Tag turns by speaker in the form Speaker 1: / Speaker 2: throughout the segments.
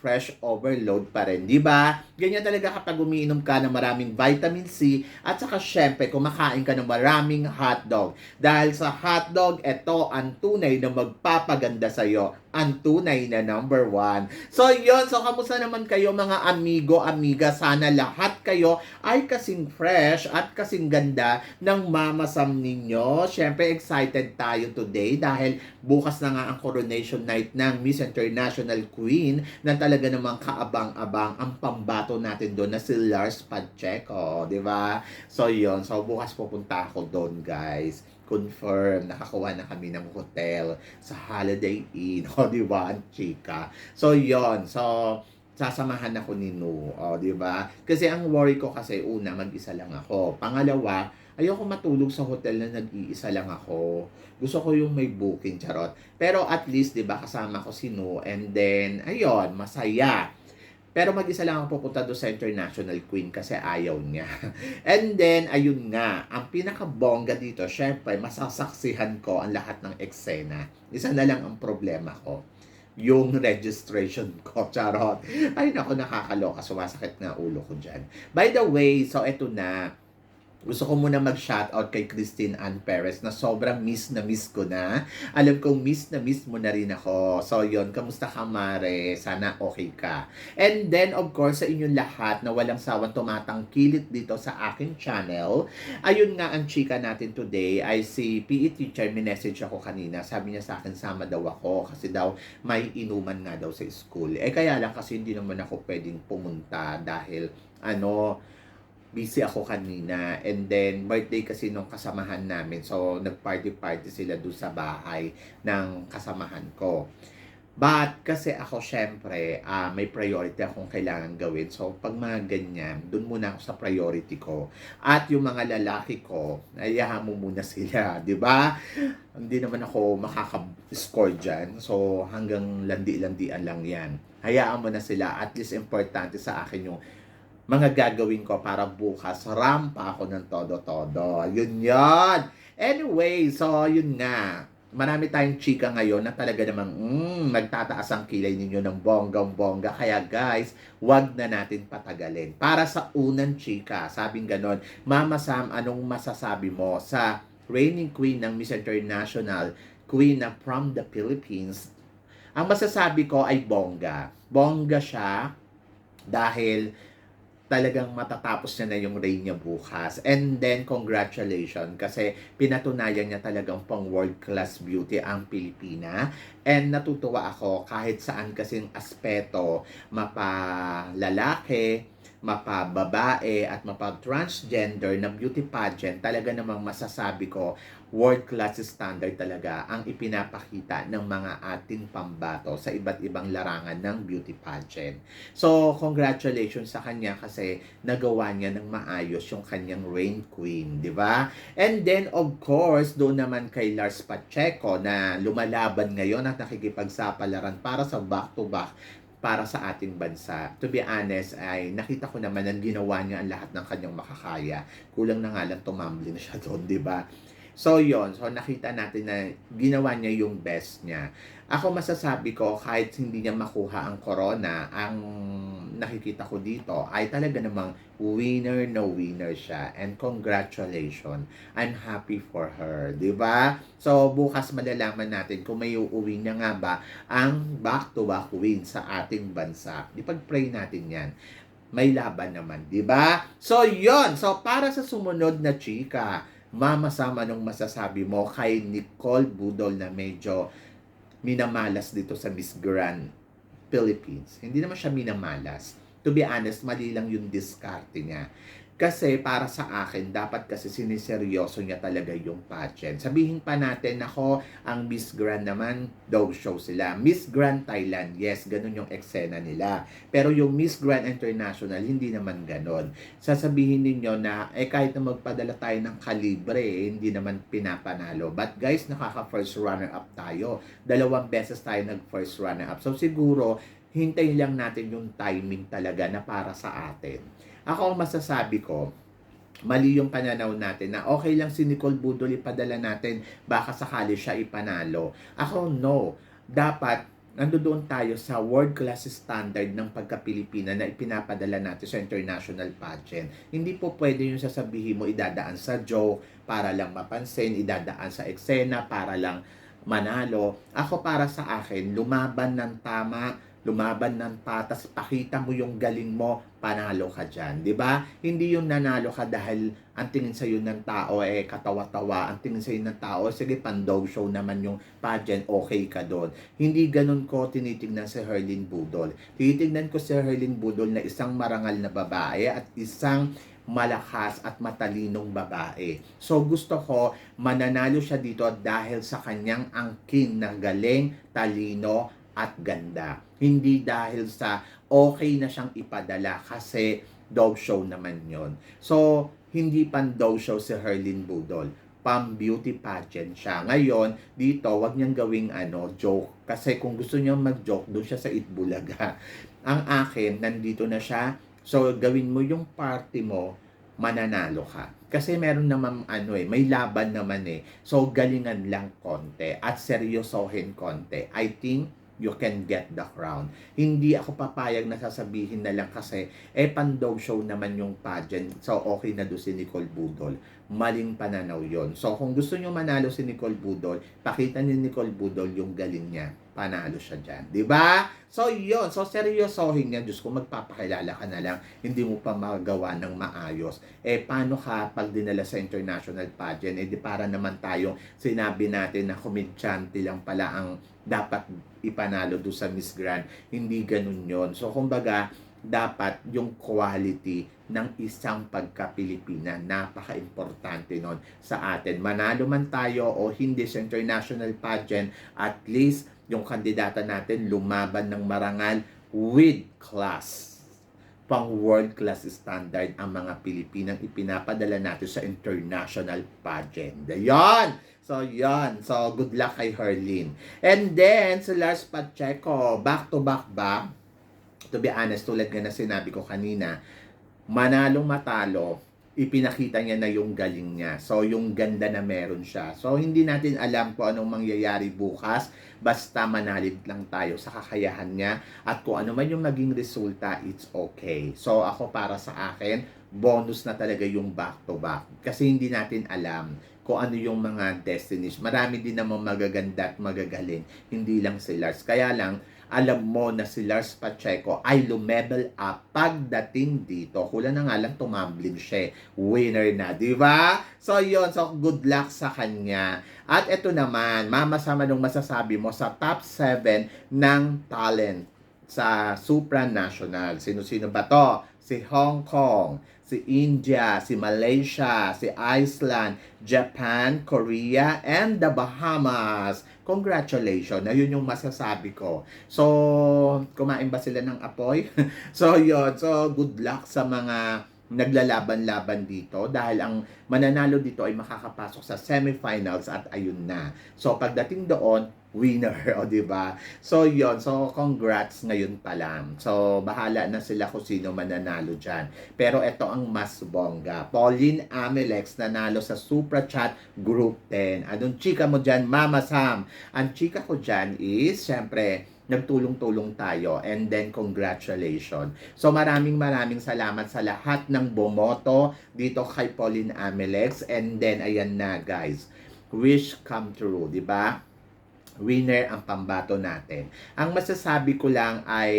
Speaker 1: fresh overload pa rin, di ba? Ganyan talaga kapag umiinom ka ng maraming vitamin C at saka syempre kumakain ka ng maraming hotdog. Dahil sa hotdog, ito ang tunay na magpapaganda sa iyo. Ang tunay na number one. So yon so kamusta naman kayo mga amigo, amiga? Sana lahat kayo ay kasing fresh at kasing ganda ng mamasam ninyo. Syempre excited tayo today dahil bukas na nga ang coronation night ng Miss International Queen na talaga namang kaabang-abang ang pambato natin doon na si Lars Pacheco, ba? So yon so bukas pupunta ako doon guys. Confirm, nakakuha na kami ng hotel sa Holiday Inn, o di ba, chika. So yon so sasamahan ako ni Nu, o di ba? Kasi ang worry ko kasi una, mag-isa lang ako. Pangalawa, ayoko matulog sa hotel na nag-iisa lang ako. Gusto ko yung may booking, charot. Pero at least, di ba, kasama ko si Nu, and then, ayun, masaya. Pero mag-isa lang ako pupunta doon sa International Queen kasi ayaw niya. And then, ayun nga, ang pinakabongga dito, syempre, masasaksihan ko ang lahat ng eksena. Isa na lang ang problema ko yung registration ko. Charot. Ay, nako, nakakaloka. Sumasakit nga ulo ko dyan. By the way, so eto na. Gusto ko muna mag-shoutout kay Christine Ann Perez na sobrang miss na miss ko na. Alam kong miss na miss mo na rin ako. So yon kamusta ka Mare? Sana okay ka. And then of course sa inyong lahat na walang sawang tumatangkilit dito sa aking channel. Ayun nga ang chika natin today ay si PE teacher, minessage ako kanina. Sabi niya sa akin sama daw ako kasi daw may inuman nga daw sa school. Eh kaya lang kasi hindi naman ako pwedeng pumunta dahil ano, busy ako kanina. And then birthday kasi nung kasamahan namin. So nagparty-party sila doon sa bahay ng kasamahan ko. But kasi ako syempre ah, may priority akong kailangan gawin. So pag mga ganyan doon muna ako sa priority ko. At yung mga lalaki ko ayahan mo muna sila di ba? Hindi naman ako makaka-score dyan. So hanggang landi-landian lang yan. Hayaan mo na sila. At least importante sa akin yung mga gagawin ko para bukas rampa ako ng todo-todo. Yun yun. Anyway, so yun nga. Marami tayong chika ngayon na talaga namang mm, magtataas ang kilay ninyo ng bonggang-bongga. Kaya guys, wag na natin patagalin. Para sa unang chika, sabing ganon, Mama Sam, anong masasabi mo sa reigning queen ng Miss International, queen na from the Philippines? Ang masasabi ko ay bongga. Bongga siya dahil talagang matatapos niya na yung reign niya bukas. And then, congratulations kasi pinatunayan niya talagang pang world class beauty ang Pilipina. And natutuwa ako kahit saan kasing aspeto, mapalalaki, mapababae at mapag-transgender na beauty pageant, talaga namang masasabi ko, world class standard talaga ang ipinapakita ng mga ating pambato sa iba't ibang larangan ng beauty pageant. So, congratulations sa kanya kasi nagawa niya ng maayos yung kanyang reign queen, di ba? And then, of course, doon naman kay Lars Pacheco na lumalaban ngayon at nakikipagsapalaran para sa back-to-back para sa ating bansa. To be honest, ay nakita ko naman na ginawa niya ang lahat ng kanyang makakaya. Kulang na nga lang tumambling siya doon, di ba? So, yon So, nakita natin na ginawa niya yung best niya. Ako masasabi ko, kahit hindi niya makuha ang corona, ang nakikita ko dito ay talaga namang winner na winner siya. And congratulations. I'm happy for her. ba? So, bukas malalaman natin kung may uuwi na nga ba ang back-to-back win sa ating bansa. Ipag-pray natin yan may laban naman, di ba? So, yon So, para sa sumunod na chika, mamasama nung masasabi mo kay Nicole Budol na medyo minamalas dito sa Miss Grand Philippines. Hindi naman siya minamalas. To be honest, mali lang yung diskarte niya. Kasi para sa akin, dapat kasi siniseryoso niya talaga yung pageant. Sabihin pa natin, ako, ang Miss Grand naman, dog show sila. Miss Grand Thailand, yes, ganun yung eksena nila. Pero yung Miss Grand International, hindi naman ganun. Sasabihin ninyo na, eh kahit na magpadala tayo ng kalibre, eh, hindi naman pinapanalo. But guys, nakaka first runner up tayo. Dalawang beses tayo nag first runner up. So siguro, hintayin lang natin yung timing talaga na para sa atin. Ako ang masasabi ko, mali yung pananaw natin na okay lang si Nicole Budol ipadala natin, baka sakali siya ipanalo. Ako, no. Dapat, nandoon tayo sa world class standard ng pagka-Pilipina na ipinapadala natin sa international pageant. Hindi po pwede yung sasabihin mo idadaan sa joke para lang mapansin, idadaan sa eksena para lang manalo. Ako para sa akin, lumaban ng tama, lumaban ng patas, pakita mo yung galing mo, panalo ka dyan. ba? Hindi yung nanalo ka dahil ang tingin sa'yo ng tao eh katawa-tawa, ang tingin sa'yo ng tao, sige pandog show naman yung pageant, okay ka doon. Hindi ganun ko tinitignan si Herlin Budol. Tinitignan ko si Herlin Budol na isang marangal na babae at isang malakas at matalinong babae. So gusto ko mananalo siya dito dahil sa kanyang angkin na galing, talino at ganda. Hindi dahil sa okay na siyang ipadala kasi dog show naman yon. So, hindi pan dog show si Herlin Budol. Pam beauty pageant siya. Ngayon, dito, wag niyang gawing ano, joke. Kasi kung gusto niya mag-joke, doon siya sa Itbulaga. Ang akin, nandito na siya. So, gawin mo yung party mo, mananalo ka. Kasi meron naman ano eh, may laban naman eh. So, galingan lang konti at seryosohin konti. I think you can get the crown. Hindi ako papayag na sasabihin na lang kasi, eh, pandog show naman yung pageant. So, okay na doon si Nicole Budol. Maling pananaw yon So, kung gusto nyo manalo si Nicole Budol, pakita ni Nicole Budol yung galing niya. Panalo siya dyan. ba? So, yon So, seryosohin niya. Diyos ko, magpapakilala ka na lang. Hindi mo pa magawa ng maayos. Eh, paano ka pag dinala sa international pageant? Eh, di para naman tayong sinabi natin na komedyante lang pala ang dapat ipanalo do sa Miss Grand. Hindi ganun yon So, kumbaga, dapat yung quality ng isang pagka-Pilipina. Napaka-importante nun sa atin. Manalo man tayo o hindi sa international pageant, at least yung kandidata natin lumaban ng marangal with class pang world class standard ang mga Pilipinang ipinapadala natin sa international pageant. Ayan! So, yan. So, good luck kay Herlin. And then, si Lars Pacheco, back to back ba? To be honest, tulad nga na sinabi ko kanina, manalong matalo, ipinakita niya na yung galing niya. So, yung ganda na meron siya. So, hindi natin alam kung anong mangyayari bukas. Basta manalig lang tayo sa kakayahan niya. At kung ano man yung maging resulta, it's okay. So, ako para sa akin, bonus na talaga yung back-to-back. Kasi hindi natin alam kung ano yung mga destinies. Marami din namang magaganda at magagaling. Hindi lang si Lars. Kaya lang, alam mo na si Lars Pacheco ay lumevel up pagdating dito. Kulang na nga lang tumambling siya. Winner na, di ba? So, yon So, good luck sa kanya. At ito naman, mamasama nung masasabi mo sa top 7 ng talent sa supranational. Sino-sino ba to? Si Hong Kong, si India, si Malaysia, si Iceland, Japan, Korea, and the Bahamas. Congratulations. Ayun yung masasabi ko. So, kumain ba sila ng apoy? so, yun. So, good luck sa mga naglalaban-laban dito dahil ang mananalo dito ay makakapasok sa semifinals at ayun na. So pagdating doon, winner, o di ba? So yon so congrats ngayon pa lang. So bahala na sila kung sino mananalo diyan. Pero ito ang mas bongga. Pauline Amelex nanalo sa Supra Chat Group 10. Anong chika mo diyan, Mama Sam? Ang chika ko diyan is syempre nagtulong-tulong tayo and then congratulations. So maraming maraming salamat sa lahat ng bumoto dito kay Pauline Amelex and then ayan na guys. Wish come true, di ba? Winner ang pambato natin. Ang masasabi ko lang ay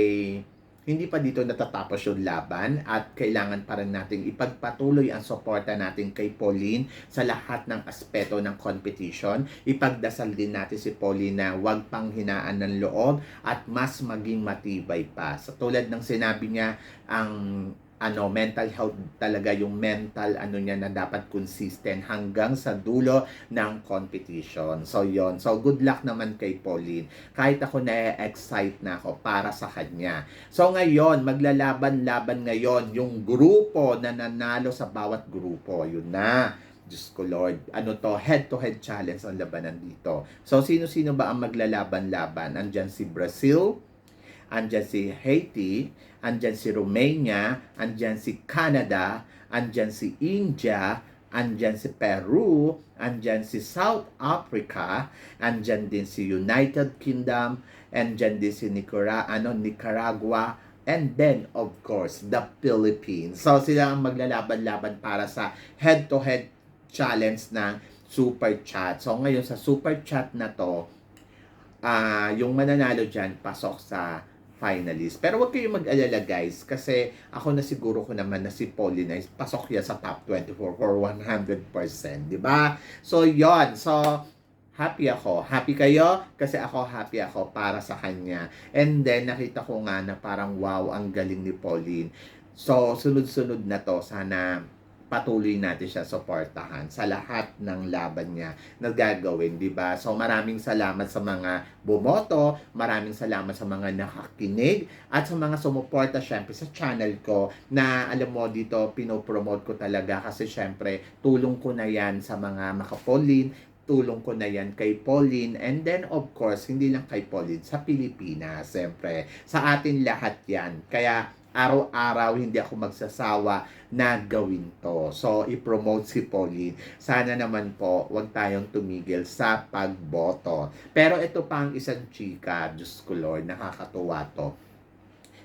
Speaker 1: hindi pa dito natatapos yung laban at kailangan pa rin nating ipagpatuloy ang suporta natin kay Pauline sa lahat ng aspeto ng competition. Ipagdasal din natin si Pauline na huwag pang hinaan ng loob at mas maging matibay pa. Sa tulad ng sinabi niya, ang ano mental health talaga yung mental ano niya na dapat consistent hanggang sa dulo ng competition. So yon. So good luck naman kay Pauline. Kahit ako na-excite na ako para sa kanya. So ngayon, maglalaban-laban ngayon yung grupo na nanalo sa bawat grupo. Yun na. Diyos ko Lord, ano to, head-to-head challenge ang labanan dito. So, sino-sino ba ang maglalaban-laban? Andyan si Brazil, andyan si Haiti, andyan si Romania, andyan si Canada, andyan si India, andyan si Peru, andyan si South Africa, andyan din si United Kingdom, andyan din si Nicara, ano, Nicaragua, and then, of course, the Philippines. So, sila ang maglalaban-laban para sa head-to-head challenge ng Super Chat. So, ngayon sa Super Chat na to, ah yung mananalo dyan, pasok sa finalist. Pero wag kayong mag-alala guys, kasi ako na siguro ko naman na si Pauline ay pasok yan sa top 24 for 100%, di ba? So, yon So, happy ako. Happy kayo? Kasi ako happy ako para sa kanya. And then, nakita ko nga na parang wow, ang galing ni Pauline. So, sunod-sunod na to. Sana patuloy natin siya suportahan sa lahat ng laban niya na gagawin, di ba? So maraming salamat sa mga bumoto, maraming salamat sa mga nakakinig, at sa mga sumuporta syempre sa channel ko na alam mo dito, pinopromote ko talaga kasi syempre tulong ko na yan sa mga makapolin, tulong ko na yan kay Pauline and then of course hindi lang kay Pauline sa Pilipinas siyempre sa atin lahat yan kaya araw-araw hindi ako magsasawa na gawin to. So, i-promote si Pauline. Sana naman po, wag tayong tumigil sa pagboto. Pero ito pa ang isang chika, Diyos ko Lord, nakakatuwa to.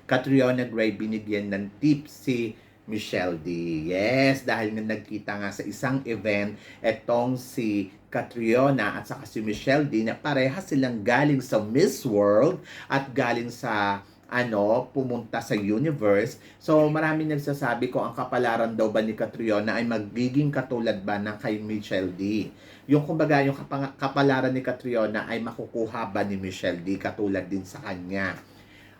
Speaker 1: Catriona Gray binigyan ng tip si Michelle D. Yes, dahil nga nagkita nga sa isang event, etong si Catriona at saka si Michelle D na pareha silang galing sa Miss World at galing sa ano, pumunta sa universe. So, marami nagsasabi ko ang kapalaran daw ba ni Catriona ay magiging katulad ba ng kay Michelle D. Yung kumbaga, yung kapalaran ni Catriona ay makukuha ba ni Michelle D katulad din sa kanya.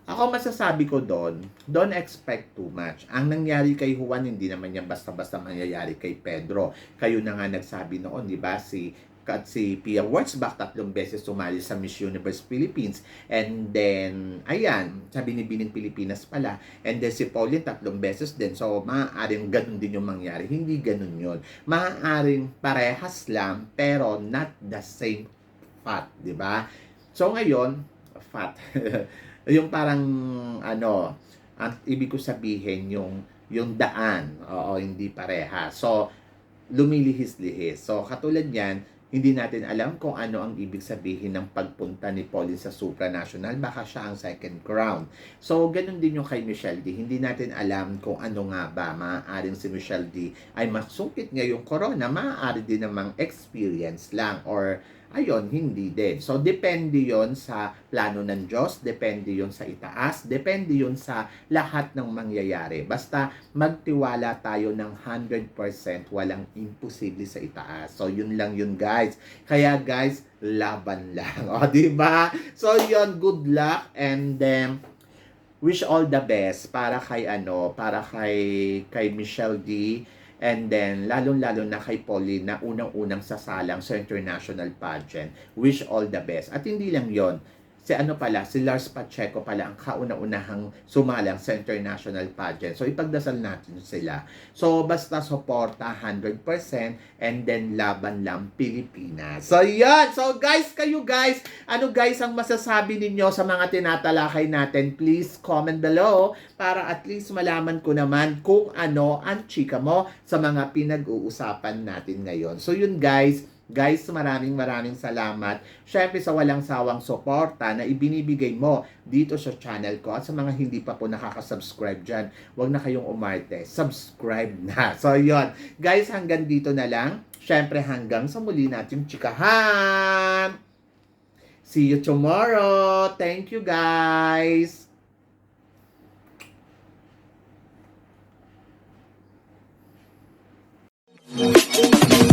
Speaker 1: Ako masasabi ko doon, don't expect too much. Ang nangyari kay Juan, hindi naman yan basta-basta mangyayari kay Pedro. Kayo na nga nagsabi noon, di ba? Si at si Pia Wurzbach tatlong beses sumali sa Miss Universe Philippines. And then, ayan, sabi ni Bining Pilipinas pala. And then si Pauline tatlong beses din. So, maaaring ganun din yung mangyari. Hindi ganun yun. Maaaring parehas lang, pero not the same fat, di ba? So, ngayon, fat. yung parang, ano, ang ibig ko sabihin, yung, yung daan. Oo, hindi pareha. So, lumilihis-lihis. So, katulad yan, hindi natin alam kung ano ang ibig sabihin ng pagpunta ni Pauline sa supranational. Baka siya ang second crown. So, ganun din yung kay Michelle D. Hindi natin alam kung ano nga ba. Maaaring si Michelle D ay masungkit ngayong corona. Maaari din namang experience lang or Ayon, hindi din. So, depende yon sa plano ng Diyos, depende yon sa itaas, depende yon sa lahat ng mangyayari. Basta magtiwala tayo ng 100% walang imposible sa itaas. So, yun lang yun guys. Kaya guys, laban lang. O, di ba? So, yon good luck and then wish all the best para kay ano, para kay kay Michelle D And then, lalong-lalo na kay Pauline na unang-unang sasalang sa international pageant. Wish all the best. At hindi lang yon si ano pala, si Lars Pacheco pala ang kauna-unahang sumalang sa international pageant. So, ipagdasal natin sila. So, basta suporta 100% and then laban lang Pilipinas. So, yan. So, guys, kayo guys, ano guys ang masasabi ninyo sa mga tinatalakay natin? Please comment below para at least malaman ko naman kung ano ang chika mo sa mga pinag-uusapan natin ngayon. So, yun guys, Guys, maraming maraming salamat. Syempre sa walang sawang suporta na ibinibigay mo dito sa channel ko. At sa mga hindi pa po nakaka-subscribe dyan, huwag na kayong umarte. Subscribe na. So, yon Guys, hanggang dito na lang. Syempre hanggang sa muli nating chikahan. See you tomorrow. Thank you, guys.
Speaker 2: Come